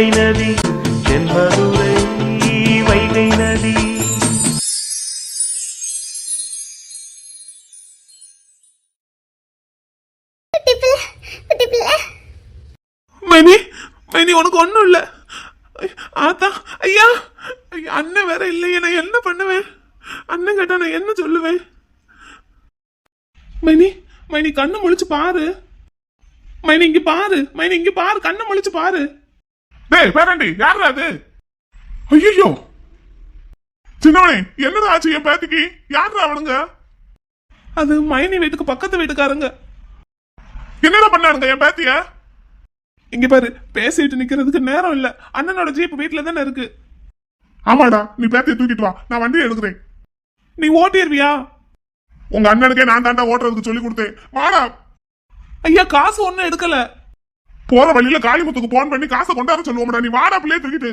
வைகை நதி தென்மதுரை வைகை நதி. மைனி மைனி உனக்கு ஒண்ணும் இல்ல. ஆத்தா ஐயா ஐயா, அண்ணன் வேற இல்லையே நான் என்ன பண்ணுவேன்? அண்ணன் கேட்டா நான் என்ன சொல்லுவேன்? மைனி மைனி கண்ணு முழிச்சு பாரு. மைனி இங்க பாரு மைனி இங்க பாரு கண்ணு முழிச்சு பாரு. டேய் பேரண்டி யாரா அது? ஐயோ சின்னவனே என்னடா ஆச்சு என் பேத்திக்கு? யாரா அவனுங்க? அது மைனி வீட்டுக்கு பக்கத்து வீட்டுக்காரங்க. என்னடா பண்ணாருங்க என் பேத்திய? இங்க பாரு பேசிட்டு நிக்கிறதுக்கு நேரம் இல்ல. அண்ணனோட ஜீப் வீட்டுல தானே இருக்கு. ஆமாடா நீ பேத்திய தூக்கிட்டு வா. நான் வண்டியை எடுக்கிறேன். நீ ஓட்டிடுவியா உங்க அண்ணனுக்கே நான் தாண்டா ஓட்டுறதுக்கு சொல்லி கொடுத்தேன். வாடா. ஐயா காசு ஒண்ணும் எடுக்கல. போற வழியில காளிமுத்துக்கு போன் பண்ணி காசை கொண்டாட சொல்லுவோம்டா. நீ வாடா பிள்ளைய தூக்கிட்டு.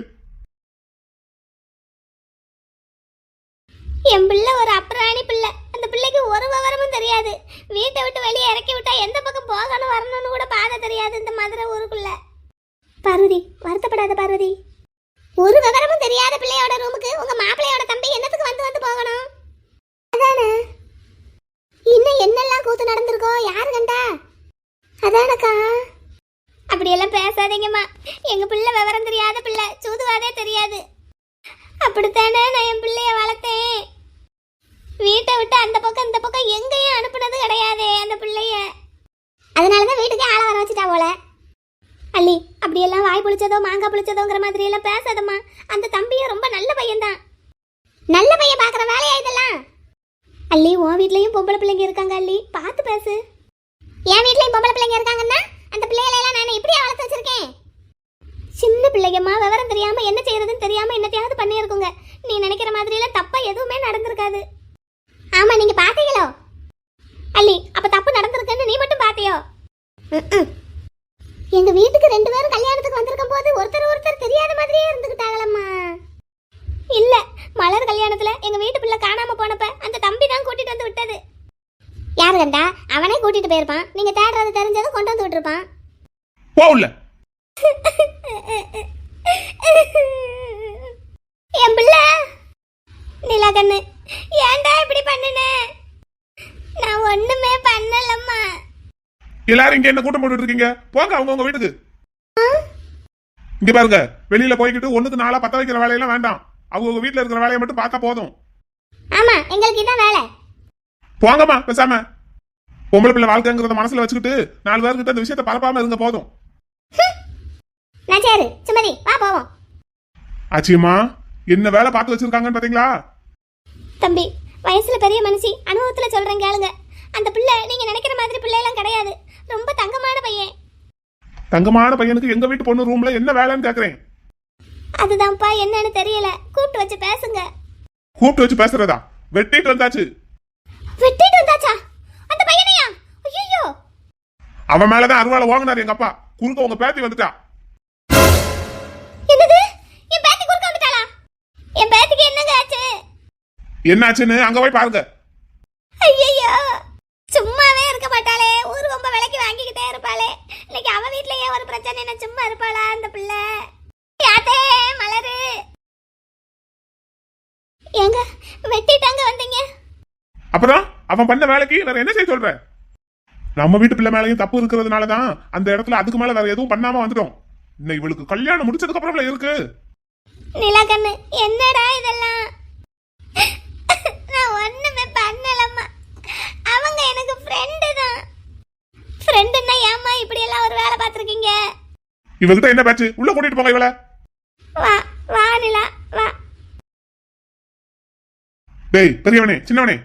என் பிள்ளை ஒரு அப்புறாணி பிள்ளை. அந்த பிள்ளைக்கு ஒரு விவரமும் தெரியாது. வீட்டை விட்டு வெளியே இறக்கி விட்டா எந்த பக்கம் போகணும் வரணும்னு கூட பாதை தெரியாது இந்த மதுரை ஊருக்குள்ள. பார்வதி வருத்தப்படாத பார்வதி. ஒரு விவரமும் தெரியாத பிள்ளையோட ரூமுக்கு உங்க மாப்பிள்ளையோட தம்பி என்னத்துக்கு வந்து வந்து போகணும்? அதானே? இன்னும் என்னெல்லாம் கூத்து நடந்திருக்கோ? யாரு கண்டா? அதானக்கா? அப்படியெல்லாம் பேசாதீங்கம்மா. எங்கள் பிள்ளை விவரம் தெரியாத பிள்ளை சூதுவாதே தெரியாது. அப்படித்தானே நான் என் பிள்ளைய வளர்த்தேன்? வீட்டை விட்டு அந்த பக்கம் இந்த பக்கம் எங்கேயும் அனுப்புனது கிடையாதே அந்த பிள்ளைய. அதனாலதான் வீட்டுக்கே ஆளை வர வச்சுட்டா போல. அள்ளி அப்படியெல்லாம் வாய் புளிச்சதோ மாங்காய் புளிச்சதோங்கிற மாதிரி எல்லாம் பேசாதம்மா. அந்த தம்பியும் ரொம்ப நல்ல பையன்தான். நல்ல பையன் பார்க்குற வேலையா இதெல்லாம்? அள்ளி உன் வீட்லேயும் பொம்பளை பிள்ளைங்க இருக்காங்க அள்ளி. பார்த்து பேசு. என் வீட்லேயும் பொம்பளை பிள்ளைங்க இருக்காங்கன்னா? அந்த பிள்ளைகளெல்லாம் நான் இப்படியே வளர்த்து வச்சிருக்கேன். சின்ன பிள்ளைங்கம்மா விவரம் தெரியாம என்ன செய்யறதுன்னு தெரியாம என்னத்தையாவது பண்ணியிருக்குங்க. நீ நினைக்கிற மாதிரியெல்லாம் தப்பா எதுவுமே நடந்திருக்காது. ஆமா நீங்க பாத்தீங்களோ அல்லி அப்ப தப்பு நடந்திருக்குன்னு நீ மட்டும் பாத்தியோ எங்கள் எங்க வீட்டுக்கு ரெண்டு பேரும் கல்யாணத்துக்கு வந்திருக்கும் போது ஒருத்தர் ஒருத்தர் தெரியாத மாதிரியே இருந்துகிட்டாங்களம்மா இல்ல மலர் கல்யாணத்துல எங்க வீட்டு பிள்ளை காணாம போனப்ப அந்த தம்பி தான் கூட்டிட்டு வந்து விட்டது யாரு கண்டா அவனே கூட்டிட்டு போயிருப்பான் நீங்க தேடுறது தெரிஞ்சதும் கொண்டு வந்து விட்டுருப்பான் போகல. என் பிள்ளை நிலா கண்ணு ஏன்டா இப்படி பண்ணுன? நான் ஒண்ணுமே பண்ணலம்மா. எல்லாரும் இங்க என்ன கூட்டம் போட்டுட்டு இருக்கீங்க? போங்க அவங்க உங்க வீட்டுக்கு. இங்க பாருங்க வெளியில போய்கிட்டு ஒண்ணுக்கு நாளா பத்த வைக்கிற வேலையெல்லாம் வேண்டாம். அவங்க உங்க வீட்டுல இருக்கிற வேலையை மட்டும் பார்த்தா போதும். ஆமா எங்களுக்கு இதான் வேலை. போங்கம்மா பேசாம. பொம்பளை பிள்ளை வாழ்க்கைங்கிறத மனசுல வச்சுக்கிட்டு நாலு பேர்கிட்ட இந்த விஷயத்த பரப்பாம இருங்க போதும். நான் சரி சுமதி வா போவோம். ஆச்சியம்மா என்ன வேலை பார்த்து வச்சிருக்காங்கன்னு பாத்தீங்களா? தம்பி வயசுல பெரிய மனுஷி அனுபவத்துல சொல்றேன் கேளுங்க. அந்த பிள்ளை நீங்க நினைக்கிற மாதிரி பிள்ளை எல்லாம் கிடையாது. ரொம்ப தங்கமான பையன். தங்கமான பையனுக்கு எங்க வீட்டு பொண்ணு ரூம்ல என்ன வேலைன்னு கேக்குறேன்? அதுதான்ப்பா என்னன்னு தெரியல. கூப்பிட்டு வச்சு பேசுங்க. கூப்பிட்டு வச்சு பேசுறதா? வெட்டிட்டு வந்தாச்சு. விட்டுட்டு வந்தாச்சா? அந்த பையனையா? ஐயோ அவன் மேலதான் அருவாளை வாங்கினாரு எங்க அப்பா. குறுக்க உங்க பேத்தி வந்துட்டா. என்னது? என் பேத்திக்கு என்னங்க ஆச்சு? என்னாச்சுன்னு அங்க போய் பாருங்க. ஐயையோ சும்மாவே இருக்க மாட்டாளே. ஊர் ரொம்ப விலைக்கு வாங்கிக்கிட்டே இருப்பாளே. இன்னைக்கு அவ வீட்லயே ஒரு பிரச்சனை என்ன சும்மா இருப்பாளா அந்த பிள்ளை? யாத்தே மலரு. ஏங்க வெட்டிட்டாங்க வந்தீங்க? அப்புறம் அவன் பண்ண வேலைக்கு வேற என்ன செய்ய சொல்ற? நம்ம வீட்டு பிள்ளை மேலயும் தப்பு இருக்கிறதுனாலதான் அந்த இடத்துல அதுக்கு மேல வேற எதுவும் பண்ணாம வந்துட்டோம். இன்னும் இவளுக்கு கல்யாணம் முடிச்சதுக்கு அப்புறம்ல இருக்கு. நிலாக்கண்ணு என்னடா இதெல்லாம்? நான் ஒண்ணுமே பண்ணலம்மா. அவங்க எனக்கு ஃப்ரெண்டு தான். ஃப்ரெண்டுன்னா ஏம்மா இப்படி எல்லாம் ஒரு வேலை பார்த்துருக்கீங்க? இவகிட்ட என்ன பேச்சு? உள்ள கூட்டிட்டு போங்க இவள. வா வா நிலா வா. டேய் பெரியவனே சின்னவனே.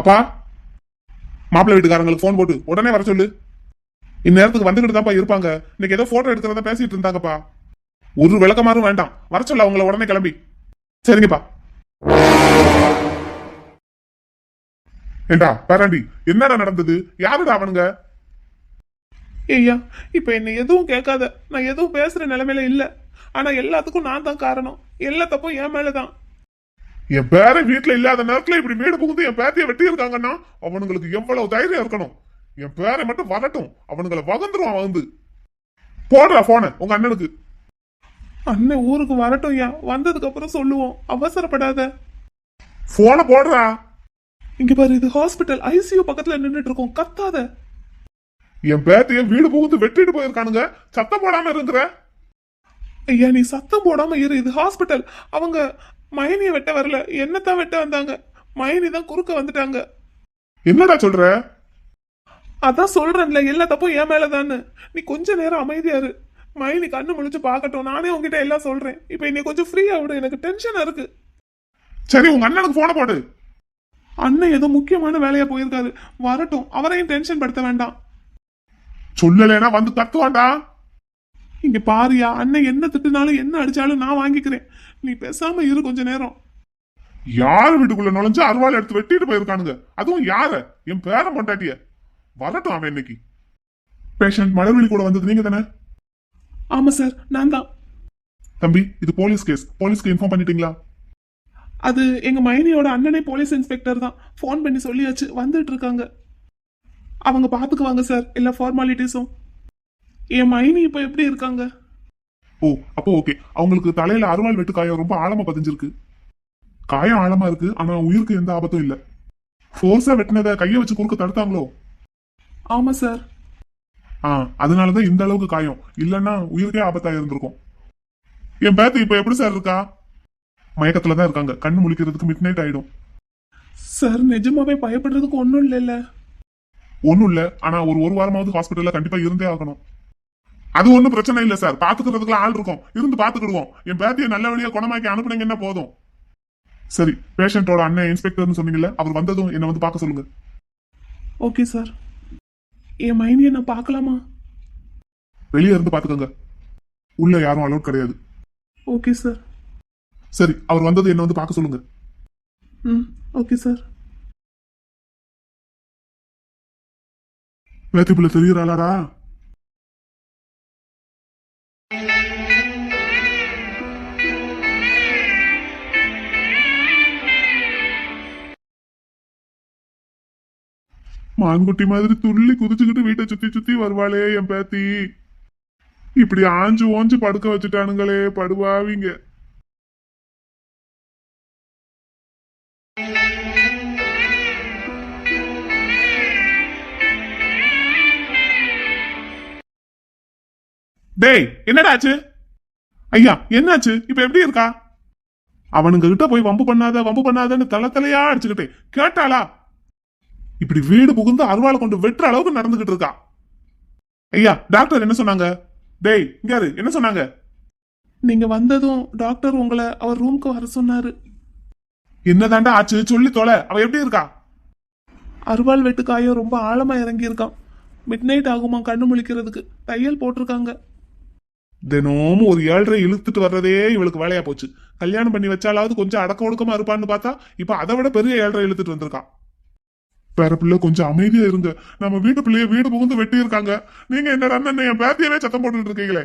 அப்பா மாப்பிள்ளை வீட்டுக்காரங்களுக்கு ஃபோன் போட்டு உடனே வர சொல்லு. இந்நேரத்துக்கு வந்துகிட்டு தான்ப்பா இருப்பாங்க. இன்னைக்கு ஏதோ போட்டோ எடுக்கிறத பேசிட்டு இருந்தாங்கப்பா. ஒரு விளக்கமாறும் வேண்டாம். வர சொல்ல அவங்கள உடனே கிளம்பி. சரிங்கப்பா. ஏண்டா பேராண்டி என்னடா நடந்தது? யாருடா அவனுங்க? ஐயா இப்ப என்ன எதுவும் கேட்காத. நான் எதுவும் பேசுற நிலைமையில இல்ல. ஆனா எல்லாத்துக்கும் நான் தான் காரணம். எல்லா தப்பும் என் மேலதான். என் பேர வீட்டுல இல்லாத நேரத்துல இப்படி வீடு புகுந்து என் பேத்திய வெட்டி இருக்காங்கன்னா அவனுங்களுக்கு எவ்வளவு தைரியம் இருக்கணும்? என் பேரை மட்டும் வரட்டும். அவனுங்களை வகந்துருவான் வந்து. போடுறா போன உங்க அண்ணனுக்கு. அண்ணன் ஊருக்கு வரட்டும் ஐயா வந்ததுக்கு அப்புறம் சொல்லுவோம். அவசரப்படாத. போனை போடுறா. இங்க பாரு இது ஹாஸ்பிட்டல் ஐசியூ பக்கத்துல நின்னுட்டு இருக்கோம் கத்தாத. என் பேத்தைய வீடு புகுந்து வெட்டிட்டு போயிருக்கானுங்க. சத்தம் போடாம இருக்கிற ஐயா நீ சத்தம் போடாம இரு. இது ஹாஸ்பிட்டல் அவங்க மைனிய வெட்ட வரல. என்னத்தான் வெட்ட வந்தாங்க? மைனி தான் குறுக்க வந்துட்டாங்க. என்னடா சொல்ற? அதான் சொல்றேன்ல எல்லா தப்பும் என் மேலதான்னு. நீ கொஞ்ச நேரம் அமைதியா இரு. மைனி கண்ணு முழிச்சு பார்க்கட்டும். நானே உங்ககிட்ட எல்லாம் சொல்றேன். இப்போ இன்னைக்கு கொஞ்சம் ஃப்ரீயா விடு. எனக்கு டென்ஷனா இருக்கு. சரி உங்க அண்ணனுக்கு போனை போடு. அண்ணன் ஏதோ முக்கியமான வேலையா போயிருக்காரு. வரட்டும். அவரையும் டென்ஷன் படுத்த வேண்டாம். சொல்லலைன்னா வந்து கத்துவான்டா இங்க பாரியா அண்ணன் என்ன திட்டுனாலும் என்ன அடிச்சாலும் நான் வாங்கிக்கிறேன். நீ பேசாம இரு கொஞ்ச நேரம். யார் வீட்டுக்குள்ள நுழைஞ்சு அருவாள் எடுத்து வெட்டிட்டு போயிருக்கானுங்க? அதுவும் யார? என் பேரன் பொண்டாட்டிய. வரட்டும் அவன் இன்னைக்கு. பேஷண்ட் மலர்விழி கூட வந்தது நீங்க தானே? ஆமா சார் நான் தான். தம்பி இது போலீஸ் கேஸ். போலீஸ்க்கு இன்ஃபார்ம் பண்ணிட்டீங்களா? அது எங்க மைனியோட அண்ணனே போலீஸ் இன்ஸ்பெக்டர் தான். ஃபோன் பண்ணி சொல்லியாச்சு வந்துட்டு இருக்காங்க. அவங்க பாத்துக்குவாங்க சார் எல்லா ஃபார்மாலிட்டிஸும் என் மைனி இப்போ எப்படி இருக்காங்க? ஓ அப்போ ஓகே அவங்களுக்கு தலையில அருவாள் வெட்டு காயம் ரொம்ப ஆழமா பதிஞ்சிருக்கு. காயம் ஆழமா இருக்கு ஆனா உயிருக்கு எந்த ஆபத்தும் இல்ல. ஃபோர்ஸா வெட்டினதை கையை வச்சு குறுக்க தடுத்தாங்களோ? ஆமா சார் ஆ அதனாலதான் இந்த அளவுக்கு காயம். இல்லைன்னா உயிருக்கே ஆபத்தா இருந்திருக்கும். என் பேத்து இப்ப எப்படி சார் இருக்கா? மயக்கத்துல தான் இருக்காங்க. கண்ணு முழிக்கிறதுக்கு மிட் நைட் ஆயிடும். சார் நிஜமாவே பயப்படுறதுக்கு ஒன்றும் இல்லைல்ல. ஒண்ணும் இல்ல. ஆனா ஒரு ஒரு வாரமாவது ஹாஸ்பிட்டல்ல கண்டிப்பா இருந்தே ஆகணும். அது ஒண்ணும் பிரச்சனை இல்ல சார். பாத்துக்கிறதுக்குலாம் ஆள் இருக்கும். இருந்து பாத்துக்கிடுவோம். என் பேத்தியை நல்ல வழியா குணமாக்கி அனுப்புனீங்கன்னா போதும்? சரி பேஷண்டோட அண்ணன் இன்ஸ்பெக்டர்னு சொன்னீங்கல்ல அவர் வந்ததும் என்ன வந்து பார்க்க சொல்லுங்க. ஓகே சார் என் மைனியை நான் பார்க்கலாமா? வெளியே இருந்து பாத்துக்கோங்க. உள்ள யாரும் அலோட் கிடையாது. ஓகே சார் சரி அவர் வந்தது என்ன வந்து பார்க்க சொல்லுங்க. ம் ஓகே சார் வேத்திப்புல தெரியுறாளாடா? மான்குட்டி மாதிரி துள்ளி குதிச்சுக்கிட்டு வீட்டை சுத்தி சுத்தி வருவாளே என் பேத்தி. இப்படி ஆஞ்சு ஓஞ்சு படுக்க வச்சுட்டானுங்களே படுவாவிங்க. டேய் என்னடா ஆச்சு ஐயா என்னாச்சு? இப்ப எப்படி இருக்கா? அவனுங்க கிட்ட போய் வம்பு பண்ணாத வம்பு பண்ணாதன்னு தலை தலையா அடிச்சுக்கிட்டே கேட்டாளா? இப்படி வீடு புகுந்து அருவாளை கொண்டு வெட்டுற அளவுக்கு நடந்துகிட்டு இருக்கா. ஐயா டாக்டர் என்ன சொன்னாங்க? டேய் இங்க என்ன சொன்னாங்க? நீங்க வந்ததும் டாக்டர் உங்களை அவர் ரூம்க்கு வர சொன்னாரு. என்னதாண்டா ஆச்சு? சொல்லி தொலை. அவ எப்படி இருக்கா? அருவாள் வெட்டுக்காயம் ரொம்ப ஆழமா இறங்கி இருக்கான். மிட் நைட் ஆகுமா கண்ணு முழிக்கிறதுக்கு. தையல் போட்டிருக்காங்க. தினமும் ஒரு ஏழரை இழுத்துட்டு வர்றதே இவளுக்கு வேலையா போச்சு. கல்யாணம் பண்ணி வச்சாலாவது கொஞ்சம் அடக்க ஒடுக்கமா இருப்பான்னு பார்த்தா இப்ப அதை விட பெரிய ஏழரை இழுத்துட்டு வந்திருக்கான். பேர பிள்ளை கொஞ்சம் அமைதியா இருங்க. நம்ம வீட்டு பிள்ளைய வீடு புகுந்து வெட்டி இருக்காங்க நீங்க என்னடா என் பேத்தியவே சத்தம் போட்டுட்டு இருக்கீங்களே?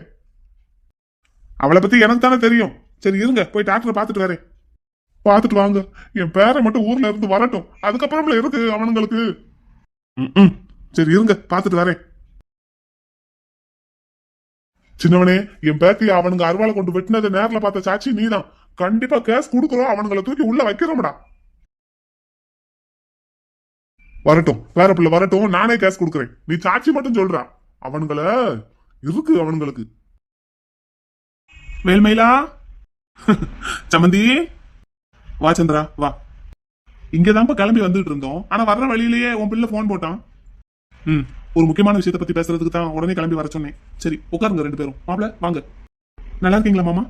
அவளை பத்தி எனக்கு தானே தெரியும். சரி இருங்க. போய் டாக்டரை பார்த்துட்டு வரேன். பார்த்துட்டு வாங்க. என் பேரை மட்டும் ஊர்ல இருந்து வரட்டும். அதுக்கப்புறம்ல இருக்கு அவனுங்களுக்கு. ம் சரி இருங்க. பார்த்துட்டு வரேன். சின்னவனே என் பேத்தி அவனுங்க அருவாளை கொண்டு வெட்டினதை நேரில் பார்த்த சாட்சி நீதான். கண்டிப்பா கேஸ் கொடுக்குறோம். அவனுங்களை தூக்கி உள்ள வைக்கிறோம்டா. வரட்டும். வேற பிள்ளை வரட்டும். நானே கேஸ் கொடுக்குறேன். நீ சாட்சி மட்டும் சொல்றா. அவனுங்கள இருக்கு அவனுங்களுக்கு. வேல்மயிலா? சமந்தி? வா சந்திரா வா. இங்கதான்ப்பா கிளம்பி வந்துட்டு இருந்தோம். ஆனா வர்ற வழியிலேயே உன் பிள்ளை ஃபோன் போட்டான். ம் ஒரு முக்கியமான விஷயத்தை பத்தி பேசுறதுக்கு தான் உடனே கிளம்பி வர சொன்னேன். சரி உட்காருங்க ரெண்டு பேரும். மாப்பிள்ள வாங்க. நல்லா இருக்கீங்களா மாமா?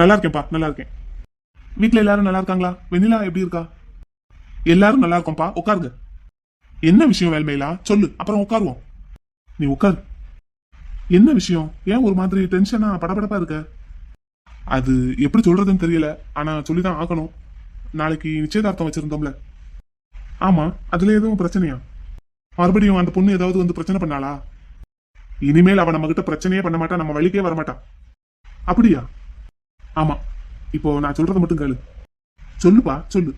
நல்லா இருக்கேன்ப்பா நல்லா இருக்கேன். வீட்டில் எல்லாரும் நல்லா இருக்காங்களா? வெண்ணிலா எப்படி இருக்கா? எல்லாரும் நல்லா இருக்கோம்ப்பா. உட்காருங்க. என்ன விஷயம் வேல்மயிலா? சொல்லு. அப்புறம் உட்காருவோம். நீ உட்காரு. என்ன விஷயம்? ஏன் ஒரு மாதிரி டென்ஷனா படபடப்பா இருக்க? அது எப்படி சொல்றதுன்னு தெரியல. ஆனா சொல்லிதான் ஆகணும். நாளைக்கு நிச்சயதார்த்தம் வச்சிருந்தோம்ல. ஆமா அதுல எதுவும் பிரச்சனையா? மறுபடியும் அந்த பொண்ணு ஏதாவது வந்து பிரச்சனை பண்ணாளா? இனிமேல் அவ நம்ம கிட்ட பிரச்சனையே பண்ண மாட்டா நம்ம வழிக்கே வரமாட்டான் அப்படியா? ஆமா. இப்போ நான் சொல்றத மட்டும் கேளு. சொல்லுப்பா சொல்லு.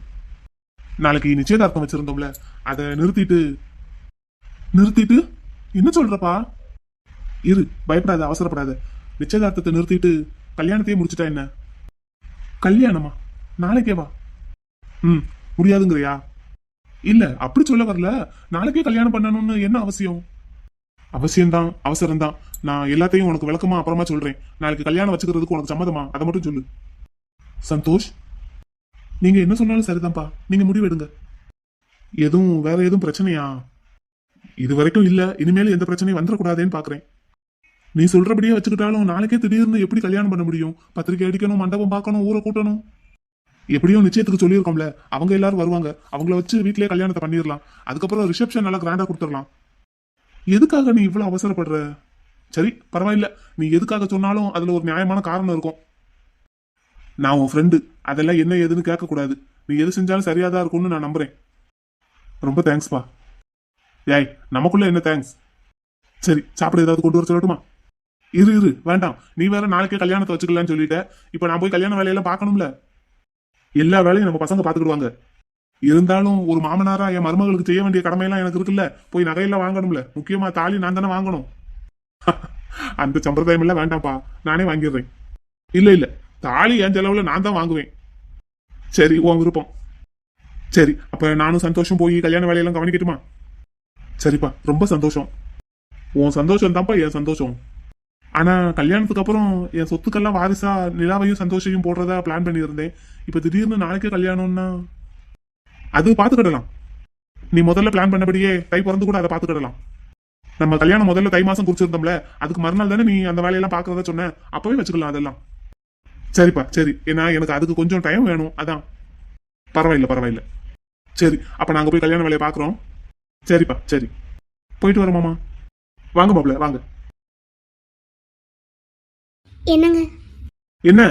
நாளைக்கு நிச்சயதார்த்தம் வச்சிருந்தோம்ல அதை நிறுத்திட்டு நிறுத்திட்டு என்ன சொல்றப்பா? இரு பயப்படாத அவசரப்படாத. நிச்சயதார்த்தத்தை நிறுத்திட்டு கல்யாணத்தையே முடிச்சுட்டா என்ன? கல்யாணமா? நாளைக்கே வா. ம் முடியாதுங்கிறியா? இல்ல அப்படி சொல்ல வரல. நாளைக்கே கல்யாணம் பண்ணணும்னு என்ன அவசியம்? அவசியம்தான் அவசரம்தான். நான் எல்லாத்தையும் உனக்கு விளக்கமா அப்புறமா சொல்றேன். நாளைக்கு கல்யாணம் வச்சுக்கிறதுக்கு உனக்கு சம்மதமா? அதை மட்டும் சொல்லு. சந்தோஷ் நீங்க என்ன சொன்னாலும் சரிதான்ப்பா. நீங்க முடிவெடுங்க எதுவும் வேற எதுவும் பிரச்சனையா? இது வரைக்கும் இல்ல. இனிமேல் எந்த பிரச்சனையும் வந்துடக்கூடாதேன்னு பாக்குறேன். நீ சொல்றபடியே வச்சுக்கிட்டாலும் நாளைக்கே திடீர்னு எப்படி கல்யாணம் பண்ண முடியும்? பத்திரிக்கை அடிக்கணும் மண்டபம் பார்க்கணும் ஊரை கூட்டணும். எப்படியும் நிச்சயத்துக்கு சொல்லியிருக்கோம்ல. அவங்க எல்லாரும் வருவாங்க. அவங்கள வச்சு வீட்லயே கல்யாணத்தை பண்ணிடலாம். அதுக்கப்புறம் ரிசப்ஷன் நல்லா கிராண்டா கொடுத்துடலாம். எதுக்காக நீ இவ்வளவு அவசரப்படுற? சரி பரவாயில்ல. நீ எதுக்காக சொன்னாலும் அதுல ஒரு நியாயமான காரணம் இருக்கும். நான் உன் ஃப்ரெண்டு அதெல்லாம் என்ன ஏதுன்னு கேட்கக்கூடாது. நீ எது செஞ்சாலும் சரியாக தான் இருக்கும்னு நான் நம்புகிறேன் ரொம்ப தேங்க்ஸ்ப்பா ஏய் நமக்குள்ள என்ன தேங்க்ஸ் சரி சாப்பிட ஏதாவது கொண்டு வர சொல்லட்டுமா? இரு இரு வேண்டாம். நீ வேற நாளைக்கே கல்யாணத்தை வச்சுக்கலாம்னு சொல்லிட்ட. இப்போ நான் போய் கல்யாண வேலையெல்லாம் பார்க்கணும்ல? எல்லா வேலையும் நம்ம பசங்க பார்த்துக்கிடுவாங்க. இருந்தாலும் ஒரு மாமனாரா என் மருமகளுக்கு செய்ய வேண்டிய கடமையெல்லாம் எனக்கு இருக்குல்ல? போய் நகையெல்லாம் வாங்கணும்ல. முக்கியமா தாலி நான் தானே வாங்கணும். அந்த சம்பிரதாயம் எல்லாம் வேண்டாம்ப்பா. நானே வாங்கிடுறேன். இல்ல இல்ல. தாலி என் செலவுல நான் தான் வாங்குவேன். சரி உன் விருப்பம். சரி அப்ப நானும் சந்தோஷம் போய் கல்யாண வேலையெல்லாம் கவனிக்கட்டுமா? சரிப்பா ரொம்ப சந்தோஷம். உன் சந்தோஷம் தான்ப்பா என் சந்தோஷம். ஆனா கல்யாணத்துக்கு அப்புறம் என் சொத்துக்கெல்லாம் வாரிசா நிலாவையும் சந்தோஷையும் போடுறதா பிளான் பண்ணியிருந்தேன். இப்ப திடீர்னு நாளைக்கே கல்யாணம்னா? அது பாத்துக்கிடலாம். நீ முதல்ல பிளான் பண்ணபடியே தை பிறந்து கூட அதை பாத்துக்கிடலாம். நம்ம கல்யாணம் முதல்ல தை மாசம் குறிச்சிருந்தோம்ல அதுக்கு மறுநாள் தானே நீ அந்த வேலையெல்லாம் பாக்குறத சொன்ன? அப்பவே வச்சுக்கலாம் அதெல்லாம். சரிப்பா சரி. ஏன்னா எனக்கு அதுக்கு கொஞ்சம் டைம் வேணும். அதான். பரவாயில்ல பரவாயில்ல. சரி அப்ப நாங்க போய் கல்யாண வேலையை பாக்குறோம் சரிப்பா சரி. போயிட்டு வரோம் மாமா. வாங்க மாப்ள வாங்க. என்னங்க? என்ன?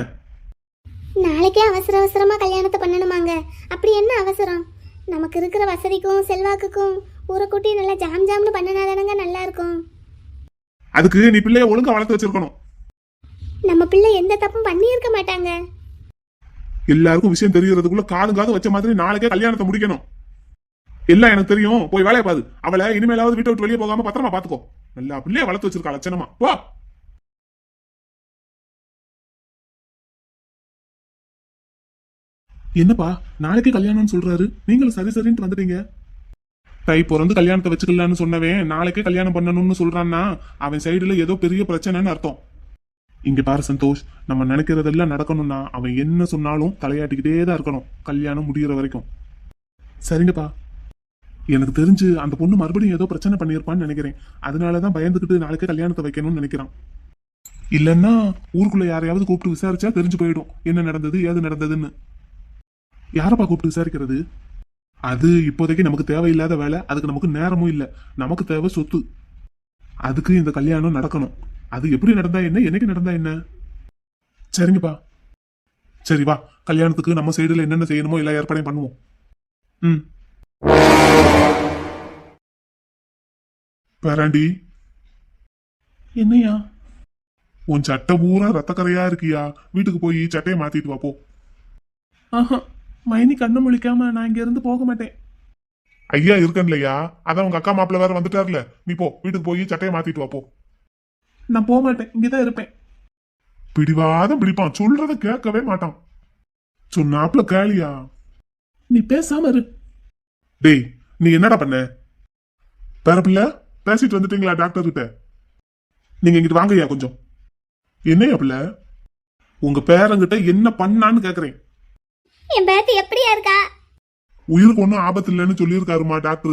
நாளைக்கே அவசர அவசரமா கல்யாணத்தை பண்ணணுமாங்க. அப்படி என்ன அவசரம்? நமக்கு இருக்கிற வசதிக்கும் செல்வாக்குக்கும் ஊரை கூட்டி நல்லா ஜாம் ஜாம்னு பண்ணினாதானங்க நல்லா இருக்கும். அதுக்கு நீ பிள்ளைய ஒழுங்கா வளர்த்து வச்சிருக்கணும். நம்ம பிள்ளை எந்த தப்பும் பண்ணியிருக்க மாட்டாங்க. எல்லாருக்கும் விஷயம் தெரியறதுக்குள்ள காதுங்காது வச்ச மாதிரி நாளைக்கே கல்யாணத்தை முடிக்கணும். எல்லாம் எனக்கு தெரியும். போய் வேலையை பாது அவளை இனிமேலாவது வீட்டை விட்டு வெளியே போகாம பத்திரமா பாத்துக்கோ நல்லா பிள்ளைய வளர்த்து வச்சிருக்கா லட்சணமா. போ. என்னப்பா நாளைக்கு கல்யாணம்னு சொல்றாரு. நீங்களும் சரி சரின்ட்டு வந்துட்டீங்க. தை பிறந்து கல்யாணத்தை வச்சுக்கலான்னு சொன்னவன் நாளைக்கே கல்யாணம் பண்ணணும்னு சொல்றான்னா அவன் சைடுல ஏதோ பெரிய பிரச்சனைன்னு அர்த்தம். இங்க பாரு சந்தோஷ் நம்ம நினைக்கிறதெல்லாம் நடக்கணும்னா அவன் என்ன சொன்னாலும் தலையாட்டிக்கிட்டே தான் இருக்கணும் கல்யாணம் முடிகிற வரைக்கும். சரிங்கப்பா. எனக்கு தெரிஞ்சு அந்த பொண்ணு மறுபடியும் ஏதோ பிரச்சனை பண்ணியிருப்பான்னு நினைக்கிறேன். அதனாலதான் பயந்துகிட்டு நாளைக்கே கல்யாணத்தை வைக்கணும்னு நினைக்கிறான். இல்லைன்னா ஊருக்குள்ள யாரையாவது கூப்பிட்டு விசாரிச்சா தெரிஞ்சு போயிடும். என்ன நடந்தது ஏது நடந்ததுன்னு. யாரப்பா கூப்பிட்டு விசாரிக்கிறது? அது இப்போதைக்கு நமக்கு தேவையில்லாத வேலை அதுக்கு நமக்கு நேரமும் இல்லை. நமக்கு தேவை சொத்து. அதுக்கு இந்த கல்யாணம் நடக்கணும். அது எப்படி நடந்தா என்ன? என்னைக்கு நடந்தா என்ன? சரிங்கப்பா. சரி வா. கல்யாணத்துக்கு நம்ம சைடுல என்னென்ன செய்யணுமோ எல்லா ஏற்பாடையும் பண்ணுவோம். ம். பேராண்டி. என்னையா? உன் சட்டை பூரா ரத்தக்கரையா இருக்கியா? வீட்டுக்கு போய் சட்டையை மாத்திட்டு வா போ. ஆஹா மைனி கண்ணு முழிக்காம நான் இங்க இருந்து போக மாட்டேன். ஐயா இருக்கேன் இல்லையா அதான் உங்க அக்கா மாப்பிள்ள வேற வந்துட்டார்ல. நீ போ வீட்டுக்கு போய் சட்டையை மாத்திட்டு வா போ. நான் போக மாட்டேன். இங்கதான் இருப்பேன். பிடிவாதம் பிடிப்பான். சொல்றத கேட்கவே மாட்டான். சொன்னாப்ல கேளியா நீ பேசாம இரு. டேய் நீ என்னடா பண்ண? பேரப்பிள்ள பேசிட்டு வந்துட்டீங்களா டாக்டர் கிட்ட? நீங்க இங்கிட்டு வாங்கய்யா கொஞ்சம். என்னையா பிள்ளை? உங்க பேரங்கிட்ட என்ன பண்ணான்னு கேக்குறேன். என் பேத்தி எப்படியா இருக்கா? உயிருக்கு ஒன்றும் ஆபத்து இல்லைன்னு சொல்லியிருக்காருமா டாக்டர்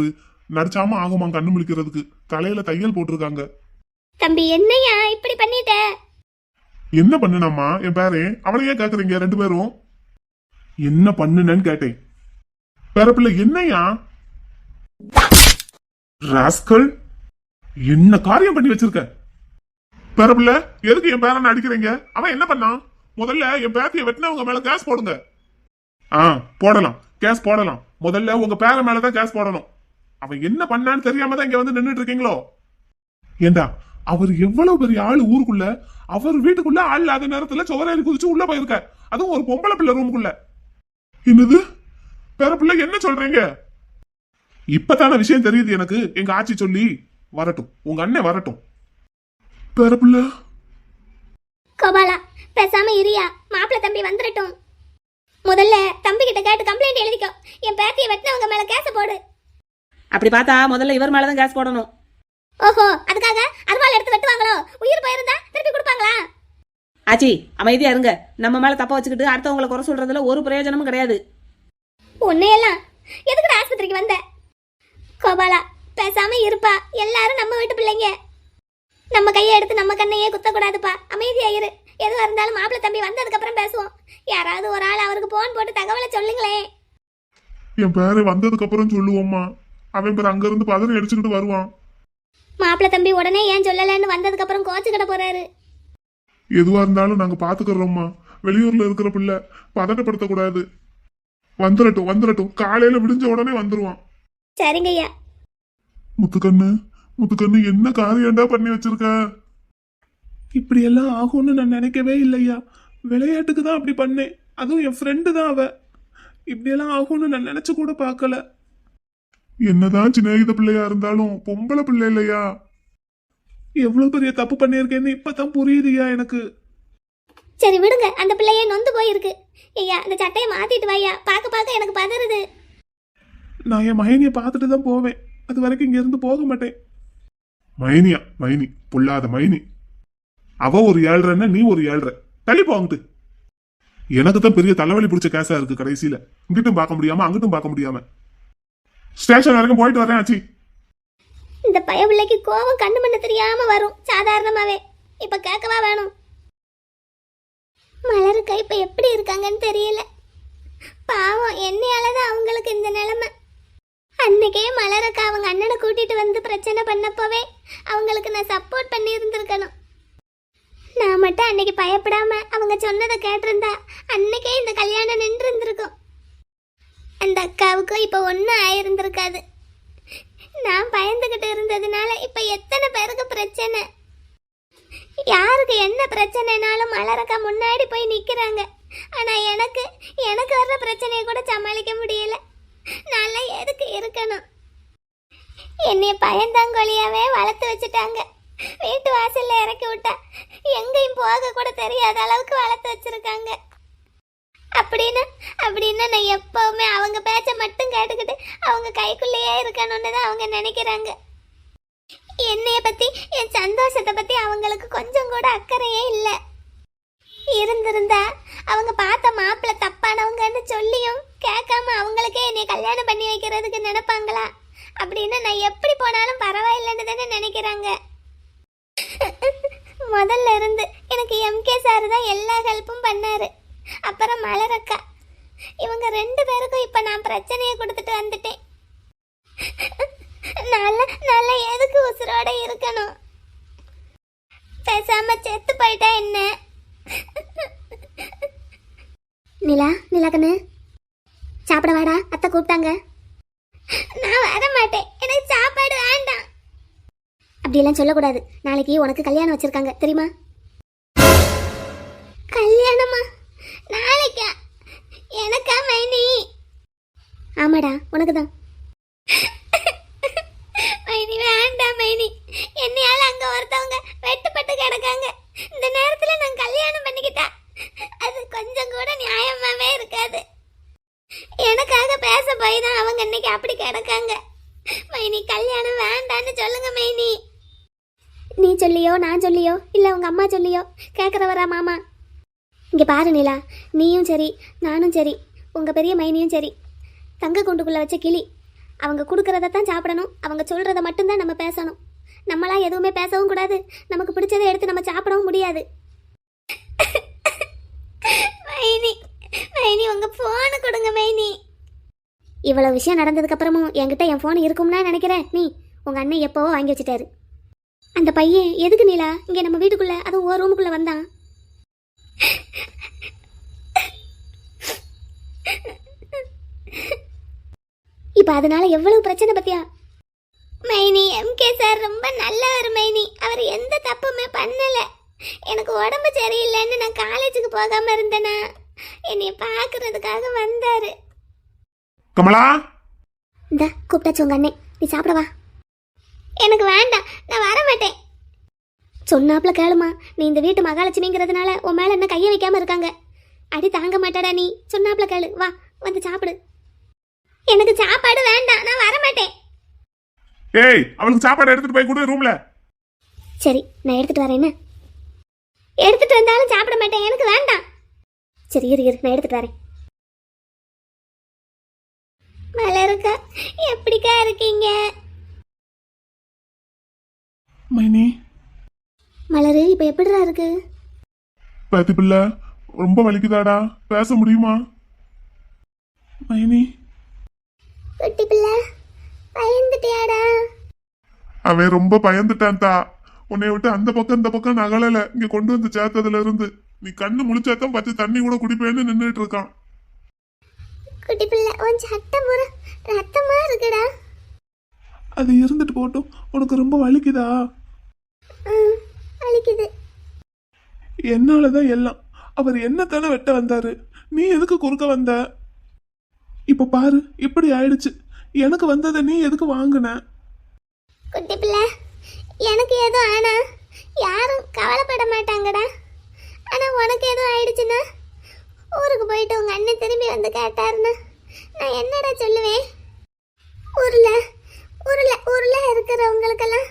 நடிச்சாம ஆகுமா கண்ணு முழிக்கிறதுக்கு. தலையில தையல் போட்டிருக்காங்க. தம்பி என்னையா இப்படி பண்ணிட்ட? என்ன பண்ணுனாமா என் பேரன் அவளையே கேக்குறீங்க ரெண்டு பேரும். என்ன பண்ணுனேன்னு கேட்டேன். பேரப்பிள்ள என்னையா? ராஸ்கல் என்ன காரியம் பண்ணி வச்சிருக்க? பேரப்பிள்ள எதுக்கு என் பேரன் அடிக்கிறீங்க? அவன் என்ன பண்ணான்? முதல்ல என் பேத்திய வெட்டினவங்க மேல கேஸ் போடுங்க. ஆ போடலாம். கேஸ் போடலாம். முதல்ல உங்க பேர மேலதான் கேஸ் போடணும். அவன் என்ன பண்ணான்னு தெரியாம தான் இங்க வந்து நின்றுட்டு இருக்கீங்களோ? ஏண்டா அவர் எவ்வளவு பெரிய ஆளு ஊருக்குள்ள? அவர் வீட்டுக்குள்ள ஆள் இல்லாத நேரத்துல சுவரேறி குதிச்சு உள்ள போயிருக்க அதுவும் ஒரு பொம்பளை பிள்ளை ரூமுக்குள்ள என்னது? பேர பிள்ளை என்ன சொல்றீங்க? இப்பதான விஷயம் தெரியுது எனக்கு. எங்க ஆச்சி சொல்லி வரட்டும். உங்க அண்ணன் வரட்டும். பேர பிள்ளை? கோபாலா பேசாம இரியா. மாப்பிள்ளை தம்பி வந்துடட்டும் முதல்ல தம்பி கிட்ட கேட்டு கம்ப்ளைண்ட் எழுதிக்கோ. என் பேத்தியை வெட்டினவங்க மேல கேச போடு. அப்படி பார்த்தா முதல்ல இவர் மேல தான் கேஸ் போடணும். ஓஹோ அதுக்காக அருவாள் எடுத்து வெட்டுவாங்களோ? உயிர் போயிருந்தா திருப்பி கொடுப்பாங்களா? ஆச்சி அமைதியா இருங்க. நம்ம மேல தப்ப வச்சுக்கிட்டு அடுத்தவங்களை குறை சொல்றதுல ஒரு பிரயோஜனமும் கிடையாது. உன்னையெல்லாம் எதுக்குடா ஆஸ்பத்திரிக்கு வந்த? கோபாலா பேசாம இருப்பா. எல்லாரும் நம்ம வீட்டு பிள்ளைங்க. நம்ம கையை எடுத்து நம்ம கண்ணையே குத்தக்கூடாதுப்பா. அமைதியா இரு. எதுவா இருந்தாலும் மாப்பிள்ளை தம்பி வந்ததுக்கு அப்புறம் பேசுவோம். யாராவது ஒரு ஆள் அவருக்கு போன் போட்டு தகவலை சொல்லுங்களேன். என் பேரு வந்ததுக்கு அப்புறம் சொல்லுவோம்மா. அவன் பேர் அங்க இருந்து பதறி அடிச்சுக்கிட்டு வருவான். மாப்பிள்ளை தம்பி உடனே ஏன் சொல்லலன்னு வந்ததுக்கு அப்புறம் கோச்சுக்கிட போறாரு. எதுவா இருந்தாலும் நாங்க பாத்துக்கிறோம்மா. வெளியூர்ல இருக்கிற பிள்ளை பதட்டப்படுத்த கூடாது. வந்துடட்டும் வந்துடட்டும் காலையில விடிஞ்ச உடனே வந்துருவான். சரிங்க ஐயா. முத்துக்கண்ணு முத்துக்கண்ணு என்ன காரியம்டா பண்ணி வச்சிருக்க? இப்படி எல்லாம் ஆகும்னு நான் நினைக்கவே இல்லையா? விளையாட்டுக்கு தான் அப்படி பண்ணேன். அதுவும் என் ஃப்ரெண்டு தான் அவ. இப்படியெல்லாம் ஆகும்னு நான் நினைச்சு கூட பார்க்கல. என்னதான் சிநேகித பிள்ளையா இருந்தாலும் பொம்பளை பிள்ளை இல்லையா? எவ்வளவு பெரிய தப்பு பண்ணியிருக்கேன்னு இப்பதான் புரியுதுயா எனக்கு. சரி விடுங்க. அந்த பிள்ளையே நொந்து போயிருக்கு. ஐயா அந்த சட்டையை மாத்திட்டு வாயா பார்க்க பார்க்க எனக்கு பதறுது. நான் என் மயனியை பார்த்துட்டு தான் போவேன். அது வரைக்கும் இங்க இருந்து போக மாட்டேன். மைனியா மைனி பொல்லாத மைனி அவ ஒரு ஏழ்றன்னா நீ ஒரு ஏழ்ற. தள்ளி போங்கிட்டு எனக்கு தான் பெரிய தலைவலி பிடிச்ச கேஸா இருக்கு கடைசியில. இங்கிட்டும் பார்க்க முடியாம அங்கிட்டும் பார்க்க முடியாம. ஸ்டேஷன் வரைக்கும் போயிட்டு வரேன் ஆச்சி. இந்த பய பிள்ளைக்கு கோவம் கண்ணு மண்ணு தெரியாம வரும். சாதாரணமாவே. இப்ப கேட்கவா வேணும்? மலருக்கா இப்ப எப்படி இருக்காங்கன்னு தெரியல. பாவம் என்னையாலதான் அவங்களுக்கு இந்த நிலைமை. அன்னைக்கே மலரக்கா அவங்க அண்ணனை கூட்டிட்டு வந்து பிரச்சனை பண்ணப்போவே அவங்களுக்கு நான் சப்போர்ட் பண்ணி இருந்திருக்கணும் நான் மட்டும் அன்னைக்கு பயப்படாம அவங்க சொன்னதை கேட்டிருந்தா அன்னைக்கே இந்த கல்யாணம் நின்று இருந்திருக்கும் அந்த அக்காவுக்கும் இப்போ ஒன்றும் ஆயிருந்திருக்காது. நான் பயந்துக்கிட்டு இருந்ததுனால இப்போ எத்தனை பேருக்கு பிரச்சனை? யாருக்கு என்ன பிரச்சனைனாலும் மலரக்கா முன்னாடி போய் நிற்கிறாங்க ஆனால் எனக்கு எனக்கு வர்ற பிரச்சனையை கூட சமாளிக்க முடியல. நல்லா எதுக்கு இருக்கணும்? என்னை பயந்தாங்கொழியாவே வளர்த்து வச்சுட்டாங்க. வீட்டு வாசலில் இறக்கி விட்டா எங்கேயும் போக கூட தெரியாத அளவுக்கு வளர்த்து வச்சுருக்காங்க. அப்படின்னு அப்படின்னு நான் எப்பவுமே அவங்க பேச்ச மட்டும் கேட்டுக்கிட்டு அவங்க கைக்குள்ளேயே இருக்கணும்னு தான் அவங்க நினைக்கிறாங்க. என்னைய பத்தி என் சந்தோஷத்தை பத்தி அவங்களுக்கு கொஞ்சம் கூட அக்கறையே இல்லை. இருந்திருந்தா அவங்க பார்த்த மாப்பிள்ளை தப்பானவங்கன்னு சொல்லியும் கேட்காம அவங்களுக்கே என்னை கல்யாணம் பண்ணி வைக்கிறதுக்கு நினைப்பாங்களா? அப்படின்னு நான் எப்படி போனாலும் பரவாயில்லைன்னு தானே நினைக்கிறாங்க. முதல்ல இருந்து எனக்கு எம்கே சார் தான் எல்லா ஹெல்ப்பும் பண்ணாரு. அப்புறம் மலரக்கா. இவங்க ரெண்டு பேருக்கும் இப்ப நான் பிரச்சனையை கொடுத்துட்டு வந்துட்டேன். நல்ல நல்ல எதுக்கு உசுரோட இருக்கணும்? பேசாம செத்து போயிட்டா என்ன? நிலா நிலாக்கண்ணு சாப்பிட வாடா அத்தை கூப்பிட்டாங்க. நான் வர மாட்டேன். எனக்கு சாப்பாடு வேண்டாம். அப்படியெல்லாம் சொல்லக்கூடாது. நாளைக்கு உனக்கு கல்யாணம் வச்சிருக்காங்க தெரியுமா? உனக்கு தான் மைனி வேண்டாம் மைனி என்னையால அங்க ஒருத்தவங்க வெட்டுப்பட்டு கிடக்காங்க. இந்த நேரத்துல நான் கல்யாணம் பண்ணிக்கிட்டா அது கொஞ்சம் கூட நியாயமாவே இருக்காது. எனக்காக பேச போய் தான் அவங்க இன்னைக்கு அப்படி கிடக்காங்க. மைனி கல்யாணம் வேண்டான்னு சொல்லுங்க மைனி நீ சொல்லியோ நான் சொல்லியோ இல்ல உங்க அம்மா சொல்லியோ கேக்குறவரா மாமா? இங்க பாரு நிலா நீயும் சரி நானும் சரி உங்க பெரிய மைனியும் சரி. தங்க குண்டுக்குள்ள வச்ச கிளி. அவங்க கொடுக்கறத தான் சாப்பிடணும். அவங்க சொல்றத மட்டும்தான் நம்ம பேசணும். நம்மளாம் எதுவுமே பேசவும் கூடாது. நமக்கு பிடிச்சதை எடுத்து நம்ம சாப்பிடவும் முடியாது. மைனி மைனி உங்கள் போனை கொடுங்க மைனி. இவ்வளவு விஷயம் நடந்ததுக்கு அப்புறமும் என்கிட்ட என் போன் இருக்கும்னா நினைக்கிறேன். நீ உங்க அண்ணன் எப்போவோ வாங்கி வச்சுட்டாரு. அந்த பையன் எதுக்கு நீலா? இங்க நம்ம வீட்டுக்குள்ள அதுவும் ஓ ரூமுக்குள்ள வந்தான். இப்ப அதனால எவ்வளவு பிரச்சனை பத்தியா? மைனி எம்கே சார் ரொம்ப நல்லவர் மைனி. அவர் எந்த தப்புமே பண்ணல. எனக்கு உடம்பு சரியில்லைன்னு நான் காலேஜுக்கு போகாம இருந்தேனா? என்னைய பார்க்கறதுக்காக வந்தாரு. கமலா? இந்த கூப்பிட்டாச்சு உங்க அண்ணே. நீ சாப்பிட வா. எனக்கு வேண்டாம் நான் வர மாட்டேன். சொன்னாப்ல கேளுமா நீ இந்த வீட்டு மகாலட்சுமிங்கிறதுனால உன் மேல என்ன கைய வைக்காம இருக்காங்க? அடி தாங்க மாட்டாடா நீ. சொன்னாப்ல கேளு வா வந்து சாப்பிடு. எனக்கு சாப்பாடு வேண்டாம் நான் வர மாட்டேன் ஏய் அவளுக்கு சாப்பாடு எடுத்துட்டு போய் கொடு ரூம்ல சரி நான் எடுத்துட்டு வரேன் என்ன? எடுத்துட்டு வந்தாலும் சாப்பிட மாட்டேன் எனக்கு வேண்டாம். சரி இரு இரு நான் எடுத்துட்டு வரேன். மலருக்கா எப்படிக்கா இருக்கீங்க? மைனி. மலரு இப்ப எப்படிடா இருக்கு? பாத்தி பிள்ளை ரொம்ப வலிக்குதாடா? பேச முடியுமா? மைனி. குட்டி பிள்ளை பயந்துட்டியாடா. அவன் ரொம்ப பயந்துட்டான் தா உன்னை விட்டு அந்த பக்கம் இந்த பக்கம் நகலல. இங்க கொண்டு வந்து சேர்த்ததுல இருந்து நீ கண்ணு முழிச்சாதான் பச்சை தண்ணி கூட குடிப்பேன்னு நின்னுட்டு இருக்கான் குட்டி பிள்ளை உன் சட்டை பூரா ரத்தமா இருக்குடா. அது இருந்துட்டு போட்டும். உனக்கு ரொம்ப வலிக்குதா? வலிக்குது. என்னாலதான் எல்லாம். அவர் என்ன தானே வெட்ட வந்தாரு? நீ எதுக்கு குறுக்க வந்த? இப்ப பாரு இப்படி ஆயிடுச்சு. எனக்கு வந்ததை நீ எதுக்கு வாங்குன? குட்டி பிள்ளை எனக்கு எதுவும் ஆனா யாரும் கவலைப்பட மாட்டாங்கடா. ஆனா உனக்கு எதுவும் ஆயிடுச்சுன்னா ஊருக்கு போயிட்டு உங்க அண்ணன் திரும்பி வந்து கேட்டாருன்னா நான் என்னடா சொல்லுவேன்? ஊர்ல ஊர்ல ஊர்ல இருக்கிறவங்களுக்கெல்லாம்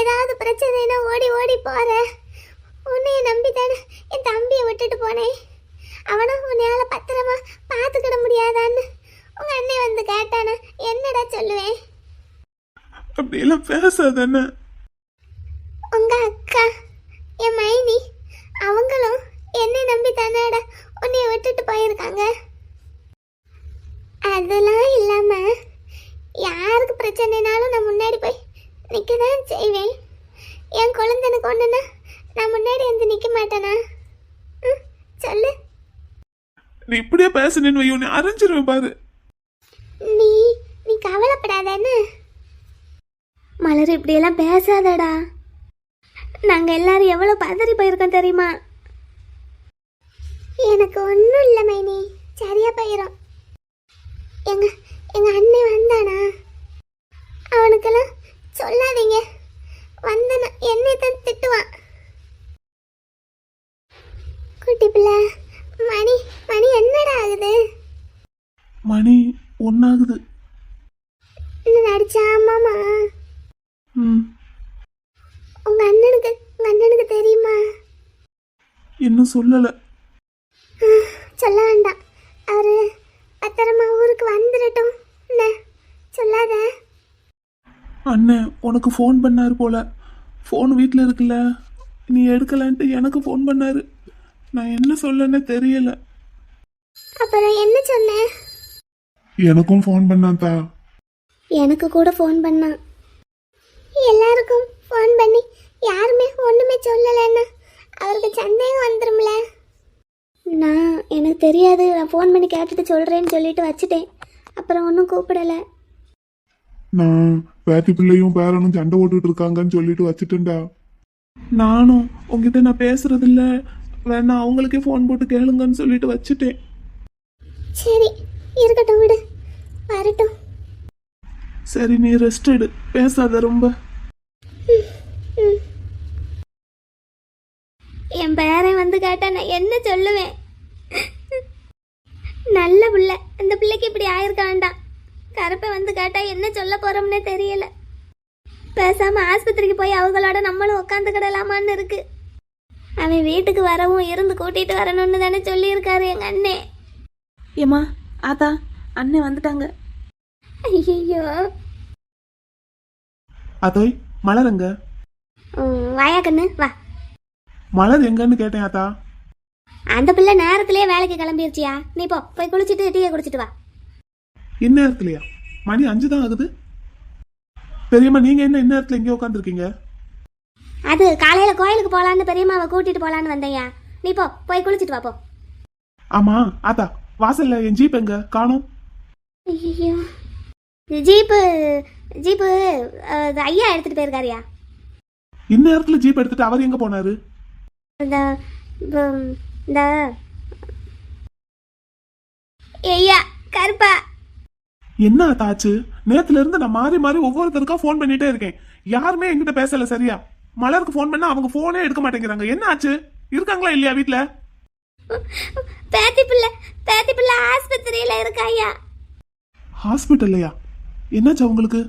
ஏதாவது பிரச்சனைனா ஓடி ஓடி போற. உன்னைய நம்பி தானே என் தம்பியை விட்டுட்டு போனேன். அவனும் உன்னையால பத்திரமா பார்த்துக்கிட முடியாதான்னு. உங்க அண்ணன் வந்து கேட்டானா என்னடா சொல்லுவேன்? அப்படி எல்லாம் பேசாத என்ன உங்க அக்கா என் மைனி அவங்களும் என்னை நம்பி தானடா உன்னைய விட்டுட்டு போயிருக்காங்க. அதெல்லாம் இல்லாம யாருக்கு பிரச்சனைனாலும் நான் முன்னாடி போய் நிற்க தான் செய்வேன். என் குழந்தைனுக்கு ஒன்றுனா நான் முன்னாடி வந்து நிற்க மாட்டேனா? ம், சொல்லு. நீ இப்படியே பேசுனேன்னு நீ அரைஞ்சிருவேன் பாரு. நீ நீ கவலைப்படாதன்னு. மலர் இப்படியெல்லாம் பேசாதடா. நாங்கள் எல்லாரும் எவ்வளோ பதறி போயிருக்கோம் தெரியுமா? எனக்கு ஒன்றும் இல்லை மைனி. சரியாக போயிடும் எங்க எங்க அண்ணன் வந்தானா? அவனுக்கெல்லாம் சொல்லாதீங்க. வந்தனா என்னை தான் திட்டுவான். குட்டி பிள்ளை மணி மணி என்னடா ஆகுது? மணி இன்னும் நடிச்சா ஆமாமா ம். உங்க அண்ணனுக்கு உங்க அண்ணனுக்கு தெரியுமா? இன்னும் சொல்லல. சொல்ல வேண்டாம். அவரு பத்திரமா ஊருக்கு வந்துடட்டும் என்ன சொல்லாத. அண்ணன் உனக்கு ஃபோன் பண்ணாரு போல. ஃபோன் வீட்டில் இருக்குல்ல. நீ எடுக்கலான்ட்டு எனக்கு ஃபோன் பண்ணாரு. நான் என்ன சொல்லன்னு தெரியல. அப்புறம் என்ன சொன்னேன் எனக்கும் ஃபோன் பண்ணான் தா. எனக்கு கூட ஃபோன் பண்ணான் எல்லாருக்கும் ஃபோன் பண்ணி யாருமே ஒண்ணுமே சொல்லலைன்னா அவருக்கு சந்தேகம் வந்துரும்ல. நான் எனக்கு தெரியாது. நான் ஃபோன் பண்ணி கேட்டுட்டு சொல்றேன்னு சொல்லிட்டு வச்சுட்டேன். அப்புறம் ஒன்றும் கூப்பிடலை. நான் பேத்தி பிள்ளையும் பேரனும் சண்டை போட்டுட்டு இருக்காங்கன்னு சொல்லிட்டு வச்சுட்டேன்டா. நானும் உங்ககிட்ட நான் பேசுறது இல்ல வேணா அவங்களுக்கே ஃபோன் போட்டு கேளுங்கன்னு சொல்லிட்டு வச்சுட்டேன். சரி இருக்கட்டும் விடு. வரட்டும். சரி நீ ரெஸ்ட் எடு. பேசாத ரொம்ப. என் பேரன் வந்து கேட்டா நான் என்ன சொல்லுவேன்? நல்ல பிள்ளை. அந்த பிள்ளைக்கு இப்படி ஆயிருக்க வேண்டாம். கருப்பை வந்து கேட்டா என்ன சொல்ல போறோம்னே தெரியல. பேசாம ஆஸ்பத்திரிக்கு போய் அவங்களோட நம்மளும் உட்காந்துக்கிடலாமான்னு இருக்கு. அவன் வீட்டுக்கு வரவும் இருந்து கூட்டிட்டு வரணும்னு தானே சொல்லியிருக்காரு எங்க அண்ணே. ஏம்மா ஆத்தா அண்ணன் வந்துட்டாங்க. ஐயோ அதை மலர் எங்க? வாயா கண்ணு வா. மலர் எங்கன்னு கேட்டேன் ஆத்தா. அந்த பிள்ளை நேரத்திலேயே வேலைக்கு கிளம்பிருச்சியா? நீ போ போய் குளிச்சுட்டு டீயை குடிச்சிட்டு வா. இந்நேரத்துலயா மணி அஞ்சு தான் ஆகுது. பெரியம்மா நீங்க என்ன இந்நேரத்துல இங்கே உட்காந்துருக்கீங்க அது காலையில கோயிலுக்கு போலான்னு பெரியம்மாவை கூட்டிட்டு போலான்னு வந்தையா நீ போ போய் குளிச்சிட்டு வா போ. ஆமா ஆத்தா. வாசல்ல என் ஜீப் எங்க? காணோம். ஐயோ ஜீப்பு ஜீப்பு ஐயா எடுத்துட்டு போயிருக்காருயா? இந்நேரத்துல ஜீப் எடுத்துட்டு அவர் எங்க போனாரு? இந்த உம், இந்த ஐயா கருப்பா. என்ன ஆத்தாச்சு? நேத்துல இருந்து நான் மாறி மாறி ஒவ்வொருத்தருக்கா ஃபோன் பண்ணிட்டே இருக்கேன். யாருமே என்கிட்ட பேசல சரியா? மலருக்கு ஃபோன் பண்ணா அவங்க ஃபோனே எடுக்க மாட்டேங்கிறாங்க. என்ன ஆச்சு? இருக்காங்களா இல்லையா வீட்ல? பேத்தி பிள்ளை பேத்தி பிள்ளை ஆஸ்பத்திரியில இருக்காயா ஹாஸ்பிட்டல்லையா? என்னாச்சு அவங்களுக்கு?